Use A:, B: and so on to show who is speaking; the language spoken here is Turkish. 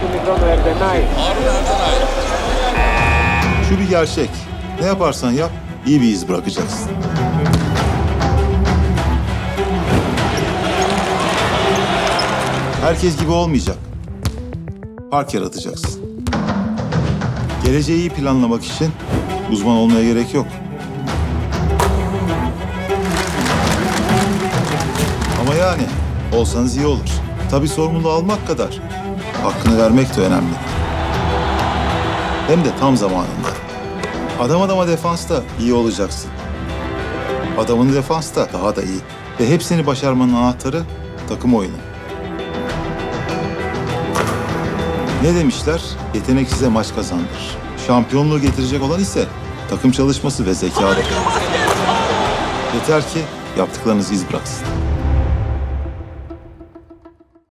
A: Harun Erdenay.
B: Şu bir gerçek. Ne yaparsan yap, iyi bir iz bırakacaksın. Herkes gibi olmayacak. Fark yaratacaksın. Geleceği iyi planlamak için uzman olmaya gerek yok. Ama yani olsanız iyi olur. Tabii sorumluluğu almak kadar hakkını vermek de önemli. Hem de tam zamanında. Adam adama defansta iyi olacaksın. Adamın defansta daha da iyi. Ve hepsini başarmanın anahtarı takım oyunu. Ne demişler? Yetenek size maç kazandırır. Şampiyonluğu getirecek olan ise takım çalışması ve zekadır. Yeter ki yaptıklarınız iz bıraksın.